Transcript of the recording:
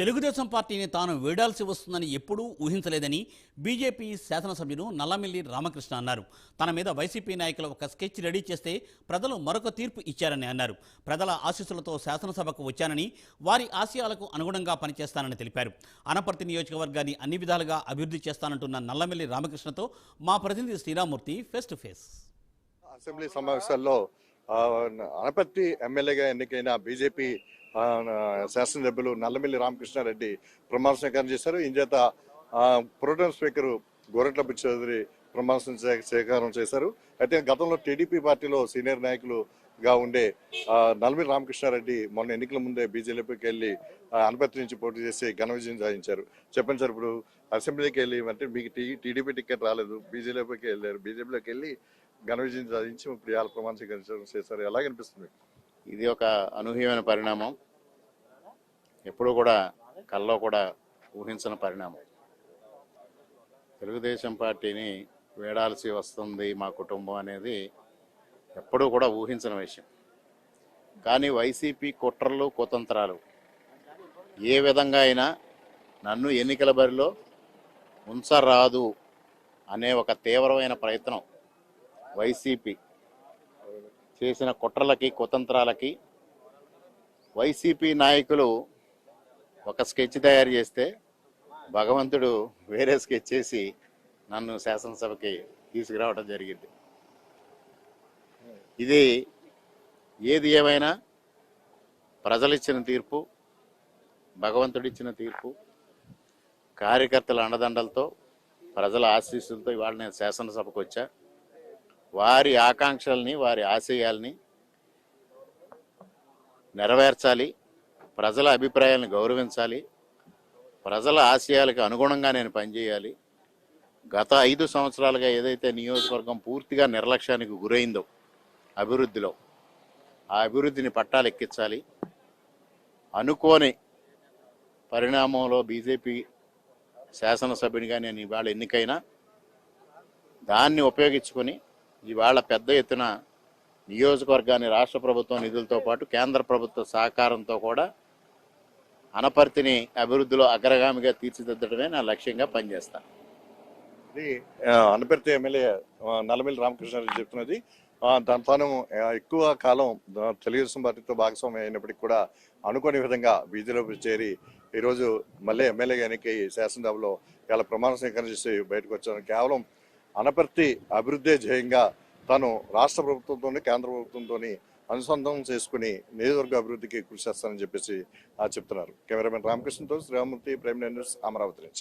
తెలుగుదేశం పార్టీని తాను వీడాల్సి వస్తుందని ఎప్పుడూ ఊహించలేదని బీజేపీ శాసనసభ్యులు నల్లమిల్లి రామకృష్ణ అన్నారు. తన మీద వైసీపీ నాయకులు ఒక స్కెచ్ రెడీ చేస్తే ప్రజలు మరొక తీర్పు ఇచ్చారని అన్నారు. ప్రజల ఆశీస్సులతో శాసనసభకు వచ్చానని వారి ఆశయాలకు అనుగుణంగా పనిచేస్తానని తెలిపారు. అనపర్తి నియోజకవర్గాన్ని అన్ని విధాలుగా అభివృద్ధి చేస్తానంటున్న నల్లమిల్లి రామకృష్ణతో మా ప్రతినిధి Sriramurthy face to face assembly సమావేశాల్లో అనపర్తి ఎమ్మెల్యేగా ఎన్నికైన బీజేపీ శాసనసభ్యులు నల్లమిల్లి రామకృష్ణారెడ్డి ప్రమాణ స్వీకారం చేశారు. ఇంచేత ప్రోటోన్ స్పీకర్ గోరెట్ల చౌదరి ప్రమాణ స్వీకారం చేశారు. అయితే గతంలో టీడీపీ పార్టీలో సీనియర్ నాయకులుగా ఉండే నల్లమిల్లి రామకృష్ణారెడ్డి మొన్న ఎన్నికల ముందే బీజేపీకి వెళ్ళి ఆ, నుంచి పోటీ చేసి ఘన విజయం సాధించారు. చెప్పండి సార్ ఇప్పుడు అసెంబ్లీకి వెళ్ళి అంటే మీకు టీడీపీ టికెట్ రాలేదు. బీజేపీకి వెళ్ళారు. బీజేపీలోకి వెళ్ళి ఘన విజయం సాధించి ఇప్పుడు ఇవాళ ప్రమాణ స్వీకరించడం చేశారు. ఎలా కనిపిస్తుంది మీకు? ఇది ఒక అనూహ్యమైన పరిణామం. ఎప్పుడూ కూడా కల్లో కూడా ఊహించని పరిణామం. తెలుగుదేశం పార్టీని వేడాల్సి వస్తుంది మా కుటుంబం అనేది ఎప్పుడూ కూడా ఊహించిన విషయం. కానీ వైసీపీ కుట్రలు కుతంత్రాలు ఏ విధంగా అయినా నన్ను ఎన్నికల బరిలో ఉంచరాదు అనే ఒక తీవ్రమైన ప్రయత్నం వైసీపీ చేసిన కుట్రలకి కుతంత్రాలకి వైసీపీ నాయకులు ఒక స్కెచ్ తయారు చేస్తే భగవంతుడు వేరే స్కెచ్ చేసి నన్ను శాసనసభకి తీసుకురావడం జరిగింది. ఇది ఏది ఏమైనా ప్రజలిచ్చిన తీర్పు భగవంతుడిచ్చిన తీర్పు కార్యకర్తల అండదండలతో ప్రజల ఆశీస్సులతో ఇవాళ నేను శాసనసభకు వచ్చా. వారి ఆకాంక్షల్ని వారి ఆశయాల్ని నెరవేర్చాలి. ప్రజల అభిప్రాయాలను గౌరవించాలి. ప్రజల ఆశయాలకు అనుగుణంగా నేను పనిచేయాలి. గత ఐదు సంవత్సరాలుగా ఏదైతే నియోజకవర్గం పూర్తిగా నిర్లక్ష్యానికి గురైందో అభివృద్ధిలో ఆ అభివృద్ధిని పట్టాలెక్కించాలి. అనుకోని పరిణామంలో బీజేపీ శాసనసభ్యునిగా నేను ఇవాళ ఎన్నికైనా దాన్ని ఉపయోగించుకొని ఇవాళ పెద్ద ఎత్తున నియోజకవర్గాన్ని రాష్ట్ర ప్రభుత్వం నిధులతో పాటు కేంద్ర ప్రభుత్వ సహకారంతో కూడా అనపర్తిని అభివృద్ధిలో అగ్రగామిగా తీర్చిదిద్దడమే నా లక్ష్యంగా పనిచేస్తాను ఇది అనపర్తి ఎమ్మెల్యే నల్లమిల్లి రామకృష్ణారెడ్డి చెప్తున్నది. ఆ, తాను ఎక్కువ కాలం తెలుగుదేశం పార్టీతో భాగస్వామి అయినప్పటికీ కూడా అనుకోని విధంగా బీజేపీ చేరి ఈరోజు మళ్ళీ ఎమ్మెల్యేగా ఎన్నికై శాసనసభలో ఇలా ప్రమాణ స్వీకరణ చేసి బయటకు వచ్చాను. కేవలం అనపర్తి అభివృద్ధి ధ్యేయంగా తాను రాష్ట్ర ప్రభుత్వంతో కేంద్ర ప్రభుత్వంతో అనుసంధానం చేసుకుని నియోజకవర్గ అభివృద్ధికి కృషి చేస్తానని చెప్పేసి ఆ, చెప్తున్నారు. కెమెరామెన్ రామకృష్ణతో శ్రీరామూర్తి ప్రైమ్ న్యూస్ అమరావతి నుంచి.